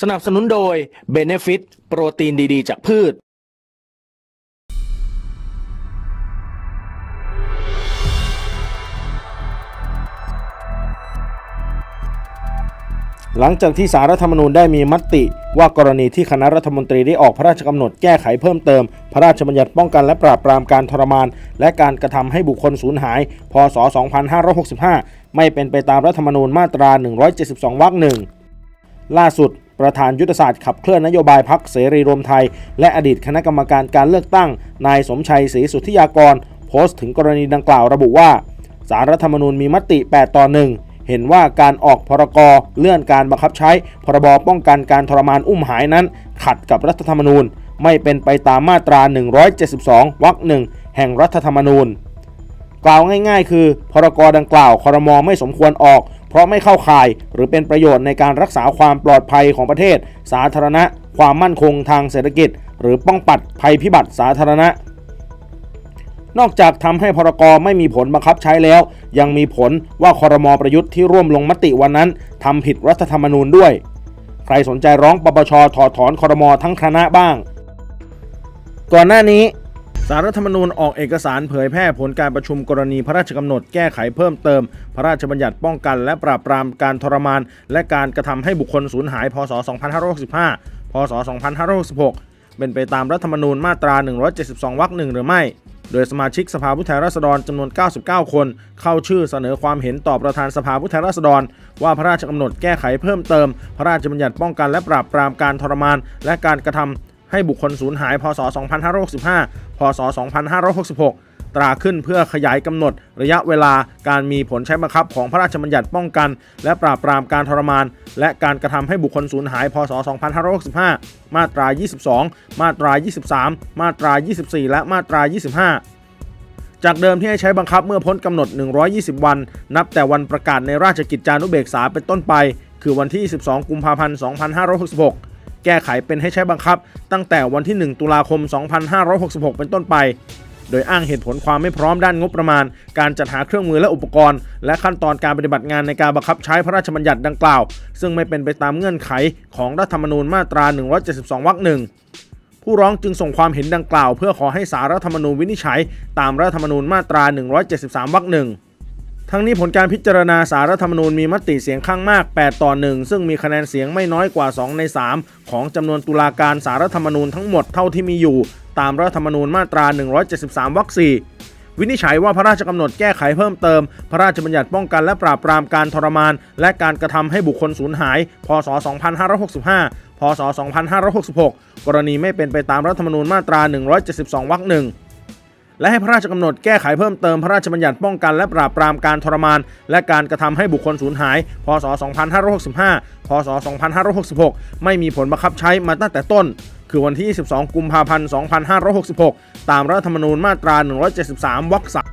สนับสนุนโดย Benefit โปรตีนดีๆ จากพืช หลังจากที่สารรัฐธรรมนูญได้มีมติ ว่ากรณีที่คณะรัฐมนตรีได้ออกพระราชกำหนดแก้ไขเพิ่มเติม พระราชบัญญัติป้องกันและปราบปรามการทรมาน และการกระทำให้บุคคลสูญหาย พศ 2565 ไม่เป็นไปตามรัฐธรรมนูญมาตรา 172 วรรคหนึ่งล่าสุด ประธานยุทธศาสตร์ขับเคลื่อนนโยบายพักเสรีรวมไทย และอดีตคณะกรรมการการเลือกตั้ง นายสมชัยศรีสุทธิยากร โพสต์ถึงกรณีดังกล่าวระบุว่า สารรัฐธรรมนูญมีมติ 8 ต่อ 1 เห็นว่าการออกพรกเลื่อนการบังคับใช้ พรบป้องกันการทรมานอุ้มหายนั้น ขัดกับรัฐธรรมนูญ ไม่เป็นไปตามมาตรา 172 วรรคหนึ่งแห่งรัฐธรรมนูญ กล่าวง่าย ๆ คือ พรกดังกล่าวคอรมอไม่สมควรออก เพราะไม่เข้าข่ายหรือเป็นประโยชน์ในการรักษาความปลอดภัยของประเทศ สาธารณะ ความมั่นคงทางเศรษฐกิจ หรือป้องปัดภัยพิบัติสาธารณะ นอกจากทำให้พรกรไม่มีผลบังคับใช้แล้ว ยังมีผลว่าคอรมอประยุทธ์ที่ร่วมลงมติวันนั้นทำผิดรัฐธรรมนูญด้วย ใครสนใจร้องปปชถอดถอนคอรมอทั้งคณะบ้าง ก่อนหน้านี้ สารรัฐธรรมนูญออกเอกสารเผยแพร่ผลการประชุมกรณีพระราชกำหนดแก้ไขเพิ่มเติม พระราชบัญญัติป้องกัน และปราบปรามการทรมาน และการกระทำให้บุคคลสูญหาย พศ 2565 พศ 2566 เป็นไปตามรัฐธรรมนูญมาตรา 172 วรรคหนึ่งหรือไม่ โดยสมาชิกสภาผู้แทนราษฎรจำนวน 99 คน เข้าชื่อเสนอความเห็นต่อประธานสภาผู้แทนราษฎร ว่าพระราชกำหนดแก้ไขเพิ่มเติม พระราชบัญญัติป้องกันและปราบปรามการทรมาน และการกระทำ ให้บุคคลสูญหาย พศ 2565 พศ 2566 ตราขึ้นเพื่อขยายกำหนดระยะเวลาการมีผลใช้บังคับของพระราชบัญญัติป้องกัน และปราบปรามการทรมาน และการกระทำให้บุคคลสูญหาย พศ 2565 มาตรา 22 มาตรา 23 มาตรา 24 และมาตรา 25จากเดิมที่ให้ใช้บังคับเมื่อพ้นกำหนด 120 วัน นับแต่วันประกาศในราชกิจจานุเบกษาเป็นต้นไป คือวันที่ 12 กุมภาพันธ์ 2566 แก้ไขเป็นให้ใช้บังคับ ตั้งแต่วันที่ 1 ตุลาคม 2566 เป็นต้นไป โดยอ้างเหตุผลความไม่พร้อมด้านงบประมาณ การจัดหาเครื่องมือและอุปกรณ์ และขั้นตอนการปฏิบัติงานในการบังคับใช้พระราชบัญญัติดังกล่าว ซึ่งไม่เป็นไปตามเงื่อนไขของรัฐธรรมนูญมาตรา 172 วรรคหนึ่งผู้ร้องจึงส่งความเห็นดังกล่าว เพื่อขอให้สารรัฐธรรมนูญวินิจฉัย ตามรัฐธรรมนูญมาตรา 173 วรรคหนึ่ง ทั้งนี้ผลการพิจารณาสารรัฐธรรมนูญมีมติเสียงข้างมาก 8 ต่อ 1 ซึ่งมีคะแนนเสียงไม่น้อยกว่า 2 ใน 3 ของจำนวนตุลาการสารรัฐธรรมนูญทั้งหมดเท่าที่มีอยู่ ตามรัฐธรรมนูญมาตรา 173 วรรค 4 วินิจฉัยว่าพระราชกำหนดแก้ไขเพิ่มเติม พระราชบัญญัติป้องกันและปราบปรามการทรมาน และการกระทำให้บุคคลสูญหาย พศ 2565 พศ 2566 กรณีไม่เป็นไปตามรัฐธรรมนูญมาตรา 172 วรรคหนึ่ง และให้พระราชกำหนดแก้ไขเพิ่มเติมพระราชบัญญัติป้องกันและปราบปรามการทรมาน และการกระทำให้บุคคลสูญหาย พศ 2565 พศ 2566 ไม่มีผลบังคับใช้มาตั้งแต่ต้น คือวันที่22กุมภาพันธ์ 2566 ตามรัฐธรรมนูญมาตรา 173 วรรคสาม